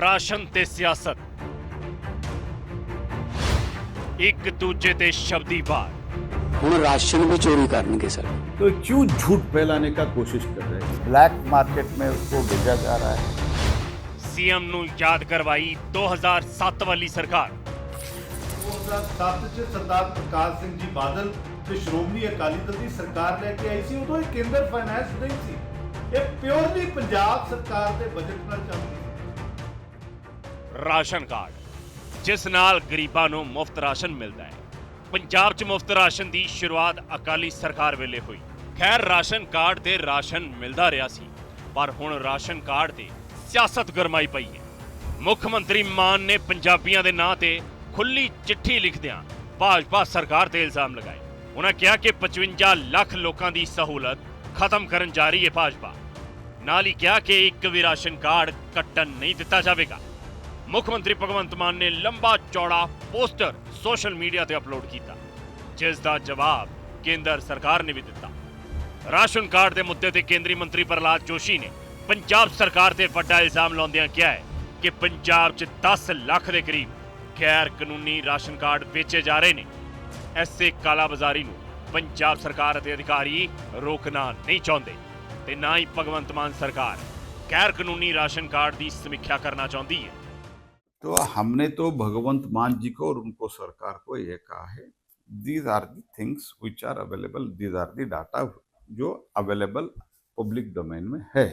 Ration ਤੇ ਸਿਆਸਤ ਇੱਕ ਦੂਜੇ ਤੇ ਸ਼ਬਦੀ ਵਾਰ ਹੁਣ ਰਾਸ਼ਨ ਵੀ ਚੋਰੀ ਕਰਨਗੇ ਸਰ तो क्यों झूठ फैलाने का कोशिश कर रहे हैं ब्लैक मार्केट में उसको भेजा जा रहा है ਸੀਐਮ ਨੂੰ ਯਾਦ ਕਰਵਾਈ 2007 ਵਾਲੀ ਸਰਕਾਰ 2007 ਚ ਸਰਦਾਰ ਪ੍ਰਕਾਸ਼ ਸਿੰਘ ਜੀ ਬਾਦਲ ਤੇ ਸ਼੍ਰੋਮਣੀ ਅਕਾਲੀ ਦਲ ਦੀ ਸਰਕਾਰ ਲੈ ਕੇ ਆਈ ਸੀ ਉਦੋਂ ਇਹ ਕੇਂਦਰ ਫਾਈਨੈਂਸ ਨਹੀਂ ਸੀ ਇਹ ਪਿਓਰਲੀ ਪੰਜਾਬ ਸਰਕਾਰ ਦੇ ਬਜਟ ਨਾਲ ਚੱਲਦੀ ਸੀ ਰਾਸ਼ਨ ਕਾਰਡ, ਜਿਸ ਨਾਲ ਗਰੀਬਾਂ ਨੂੰ ਮੁਫਤ ਰਾਸ਼ਨ ਮਿਲਦਾ ਹੈ। ਪੰਜਾਬ 'ਚ ਮੁਫਤ ਰਾਸ਼ਨ ਦੀ ਸ਼ੁਰੂਆਤ ਅਕਾਲੀ ਸਰਕਾਰ ਵੇਲੇ ਹੋਈ। ਖੈਰ, ਰਾਸ਼ਨ ਕਾਰਡ ਤੇ ਰਾਸ਼ਨ ਮਿਲਦਾ ਰਿਹਾ ਸੀ, ਪਰ ਹੁਣ ਰਾਸ਼ਨ ਕਾਰਡ ਤੇ ਸਿਆਸਤ ਗਰਮਾਈ ਪਈ ਹੈ। ਮੁੱਖ ਮੰਤਰੀ ਮਾਨ ਨੇ ਪੰਜਾਬੀਆਂ ਦੇ ਨਾਂ ਤੇ ਖੁੱਲੀ ਚਿੱਠੀ ਲਿਖਦਿਆਂ ਭਾਜਪਾ ਸਰਕਾਰ ਤੇ ਇਲਜ਼ਾਮ ਲਗਾਏ। ਉਹਨਾਂ ਕਿਹਾ ਕਿ 55 ਲੱਖ ਲੋਕਾਂ ਦੀ ਸਹੂਲਤ ਖਤਮ ਕਰਨ ਜਾ ਰਹੀ ਹੈ ਭਾਜਪਾ। ਨਾਲ ਹੀ ਕਿਹਾ ਕਿ ਇੱਕ ਵੀ ਰਾਸ਼ਨ ਕਾਰਡ ਕੱਟਣ ਨਹੀਂ ਦਿੱਤਾ ਜਾਵੇਗਾ। ਮੁੱਖ ਮੰਤਰੀ ਭਗਵੰਤ ਮਾਨ ਨੇ ਲੰਬਾ ਚੌੜਾ ਪੋਸਟਰ ਸੋਸ਼ਲ ਮੀਡੀਆ ਤੇ ਅਪਲੋਡ ਕੀਤਾ, ਜਿਸ ਦਾ ਜਵਾਬ ਕੇਂਦਰ ਸਰਕਾਰ ਨੇ ਵੀ ਦਿੱਤਾ। ਰਾਸ਼ਨ ਕਾਰਡ ਦੇ ਮੁੱਦੇ ਤੇ ਕੇਂਦਰੀ ਮੰਤਰੀ ਪ੍ਰਹਲਾਦ ਜੋਸ਼ੀ ਨੇ ਪੰਜਾਬ ਸਰਕਾਰ ਤੇ ਵੱਡਾ ਇਲਜ਼ਾਮ ਲਾਉਂਦਿਆਂ ਕਿਹਾ ਹੈ ਕਿ ਪੰਜਾਬ 'ਚ 10 ਲੱਖ ਦੇ ਕਰੀਬ ਗੈਰ ਕਾਨੂੰਨੀ ਰਾਸ਼ਨ ਕਾਰਡ ਵੇਚੇ ਜਾ ਰਹੇ ਨੇ। ਐਸੇ ਕਾਲਾਬਾਜ਼ਾਰੀ ਨੂੰ ਪੰਜਾਬ ਸਰਕਾਰ ਅਤੇ ਅਧਿਕਾਰੀ ਰੋਕਣਾ ਨਹੀਂ ਚਾਹੁੰਦੇ ਤੇ ਨਾ ਹੀ ਭਗਵੰਤ ਮਾਨ ਸਰਕਾਰ ਗੈਰ ਕਾਨੂੰਨੀ ਰਾਸ਼ਨ ਕਾਰਡ ਦੀ ਸਮੀਖਿਆ ਕਰਨਾ ਚਾਹੁੰਦੀ ਹੈ। तो हमने तो भगवंत मान जी को और उनको सरकार को ये कहा है these are the things which are available these are the data जो अवेलेबल पब्लिक डोमेन में है।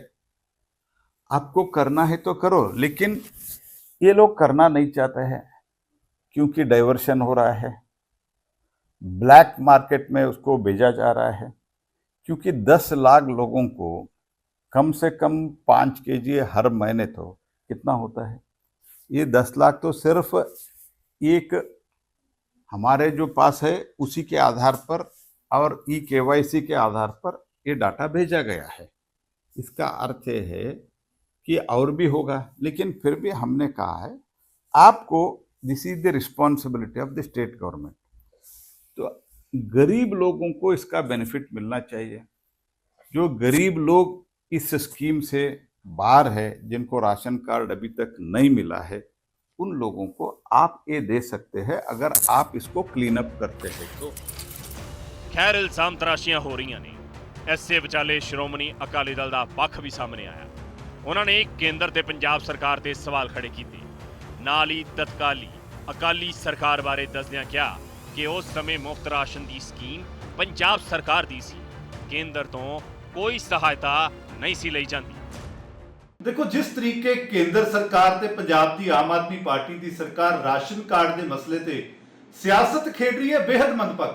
आपको करना है तो करो, लेकिन ये लोग करना नहीं चाहते हैं, क्योंकि डाइवर्शन हो रहा है। ब्लैक मार्केट में उसको भेजा जा रहा है, क्योंकि 10 लाख लोगों को कम से कम पाँच के हर महीने तो कितना होता है? ये दस लाख तो सिर्फ़ एक हमारे जो पास है, उसी के आधार पर और ई के के आधार पर ये डाटा भेजा गया है। इसका अर्थ ये है कि और भी होगा, लेकिन फिर भी हमने कहा है, आपको this is the responsibility of the state government तो गरीब लोगों को इसका बेनिफिट मिलना चाहिए। जो गरीब लोग इस स्कीम से बाहर है जिनको राशन कार्ड अभी तक नहीं मिला है उन लोगों को आप ये दे सकते हैं अगर आप इसको क्लीन अप करते हैं तो ਖੈਰ ਇਲਜ਼ਾਮ ਤਰਾਸ਼ੀਆਂ ਹੋ ਰਹੀਆਂ ਨੇ ਐਸੇ ਵਿਚਾਲੇ ਸ਼੍ਰੋਮਣੀ ਅਕਾਲੀ ਦਲ ਦਾ ਪੱਖ ਵੀ ਸਾਹਮਣੇ ਆਇਆ ਉਹਨਾਂ ਨੇ ਕੇਂਦਰ ਤੇ ਪੰਜਾਬ ਸਰਕਾਰ ਤੇ ਸਵਾਲ ਖੜੇ ਕੀਤੇ ਨਾਲ ਹੀ ਤਤਕਾਲੀ ਅਕਾਲੀ ਸਰਕਾਰ ਬਾਰੇ ਦੱਸਦਿਆਂ ਕਿਹਾ ਕਿ ਉਸ ਸਮੇਂ ਮੁਫਤ ਰਾਸ਼ਨ ਦੀ ਸਕੀਮ ਪੰਜਾਬ ਸਰਕਾਰ ਦੀ ਸੀ ਕੇਂਦਰ ਤੋਂ ਕੋਈ ਸਹਾਇਤਾ ਨਹੀਂ ਸੀ ਲਈ ਜਾਂਦੀ ਦੇਖੋ, ਜਿਸ ਤਰੀਕੇ ਕੇਂਦਰ ਸਰਕਾਰ ਤੇ ਪੰਜਾਬ ਦੀ ਆਮ ਆਦਮੀ ਪਾਰਟੀ ਦੀ ਸਰਕਾਰ ਰਾਸ਼ਨ ਕਾਰਡ ਦੇ ਮਸਲੇ ਤੇ ਸਿਆਸਤ ਖੇਡ ਰਹੀ ਹੈ ਬੇहद ਮੰਦਭਾਗ।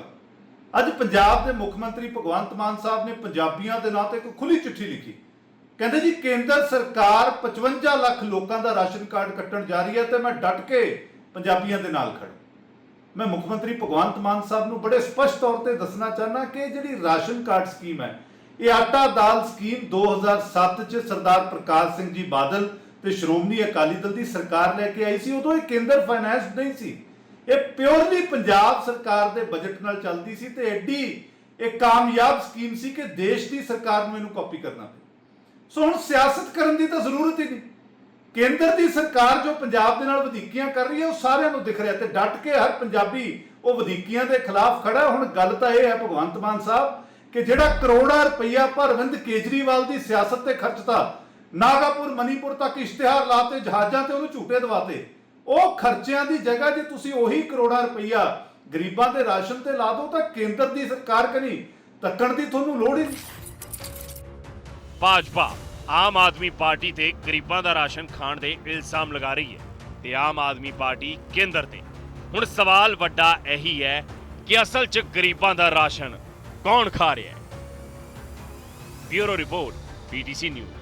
ਅੱਜ ਪੰਜਾਬ ਦੇ ਮੁੱਖ ਮੰਤਰੀ ਭਗਵੰਤ ਮਾਨ ਸਾਹਿਬ ਨੇ ਪੰਜਾਬੀਆਂ ਦੇ ਨਾਂ ਤੇ ਇੱਕ ਖੁੱਲੀ ਚਿੱਠੀ ਲਿਖੀ। ਕਹਿੰਦੇ ਜੀ, ਕੇਂਦਰ ਸਰਕਾਰ 55 ਲੱਖ ਲੋਕਾਂ ਦਾ ਰਾਸ਼ਨ ਕਾਰਡ ਕੱਟਣ ਜਾ ਰਹੀ ਹੈ ਤੇ ਮੈਂ ਡਟ ਕੇ ਪੰਜਾਬੀਆਂ ਦੇ ਨਾਲ ਖੜ ਮੈਂ ਮੁੱਖ ਮੰਤਰੀ ਭਗਵੰਤ ਮਾਨ ਸਾਹਿਬ ਨੂੰ ਬੜੇ ਸਪਸ਼ਟ ਤੌਰ ਤੇ ਦੱਸਣਾ ਚਾਹਨਾ ਕਿ ਜਿਹੜੀ ਰਾਸ਼ਨ ਕਾਰਡ ਸਕੀਮ ਹੈ ਇਹ ਆਟਾ ਦਾਲ ਸਕੀਮ 2007 ਚ ਸਰਦਾਰ ਪ੍ਰਕਾਸ਼ ਸਿੰਘ ਜੀ ਬਾਦਲ ਤੇ ਸ਼੍ਰੋਮਣੀ ਅਕਾਲੀ ਦਲ ਦੀ ਸਰਕਾਰ ਲੈ ਕੇ ਆਈ ਸੀ, ਉਦੋਂ ਇਹ ਕੇਂਦਰ ਫਾਈਨੈਂਸ ਨਹੀਂ ਸੀ। ਇਹ ਪਿਓਰਲੀ ਪੰਜਾਬ ਸਰਕਾਰ ਦੇ ਬਜਟ ਨਾਲ ਚੱਲਦੀ ਸੀ ਤੇ ਐਡੀ ਇਹ ਕਾਮਯਾਬ ਸਕੀਮ ਸੀ ਕਿ ਦੇਸ਼ ਦੀ ਸਰਕਾਰ ਨੂੰ ਇਹਨੂੰ ਕਾਪੀ ਕਰਨਾ ਪਿਆ। ਸੋ ਹੁਣ ਸਿਆਸਤ ਕਰਨ ਦੀ ਤਾਂ ਜ਼ਰੂਰਤ ਹੀ ਨਹੀਂ। ਕੇਂਦਰ ਦੀ ਸਰਕਾਰ ਜੋ ਪੰਜਾਬ ਦੇ ਨਾਲ ਵਧੀਕੀਆਂ ਕਰ ਰਹੀ ਹੈ, ਉਹ ਸਾਰਿਆਂ ਨੂੰ ਦਿਖ ਰਿਹਾ ਤੇ ਡਟ ਕੇ ਹਰ ਪੰਜਾਬੀ ਉਹ ਵਧੀਕੀਆਂ ਦੇ ਖਿਲਾਫ ਖੜਾ ਹੁਣ ਗੱਲ ਤਾਂ ਇਹ ਹੈ, ਭਗਵੰਤ ਮਾਨ ਸਾਹਿਬ ਕਿ ਜਿਹੜਾ ਕਰੋੜਾਂ ਰੁਪਈਆ ਭਰਵਿੰਦ ਕੇਜਰੀਵਾਲ ਦੀ ਸਿਆਸਤ ਤੇ ਖਰਚਤਾ ਨਾਗਾਪੁਰ, ਮਨੀਪੁਰ ਤੱਕ ਇਸ਼ਤਿਹਾਰ ਲਾਤੇ, ਜਹਾਜ਼ਾਂ ਤੇ ਉਹਨੂੰ ਝੂਟੇ ਦਵਾਤੇ, ਉਹ ਖਰਚਿਆਂ ਦੀ ਜਗ੍ਹਾ ਜੇ ਤੁਸੀਂ ਉਹੀ ਕਰੋੜਾਂ ਰੁਪਈਆ ਗਰੀਬਾਂ ਦੇ ਰਾਸ਼ਨ ਤੇ ਲਾ ਦਿਓ ਤਾਂ ਕੇਂਦਰ ਦੀ ਸਰਕਾਰ ਕਨੀ ਤੱਕਣ ਦੀ ਤੁਹਾਨੂੰ ਲੋੜ ਹੀ ਨਹੀਂ। ਭਾਜਪਾ ਆਮ ਆਦਮੀ ਪਾਰਟੀ ਤੇ ਗਰੀਬਾਂ ਦਾ ਰਾਸ਼ਨ ਖਾਣ ਦੇ ਇਲਜ਼ਾਮ ਲਗਾ ਰਹੀ ਹੈ ਤੇ ਆਮ ਆਦਮੀ ਪਾਰਟੀ ਕੇਂਦਰ ਤੇ। ਹੁਣ ਸਵਾਲ ਵੱਡਾ ਇਹੀ ਹੈ ਕਿ ਅਸਲ 'ਚ ਗਰੀਬਾਂ ਦਾ ਰਾਸ਼ਨ कौन खा रहे हैं ब्यूरो रिपोर्ट बीटीसी न्यूज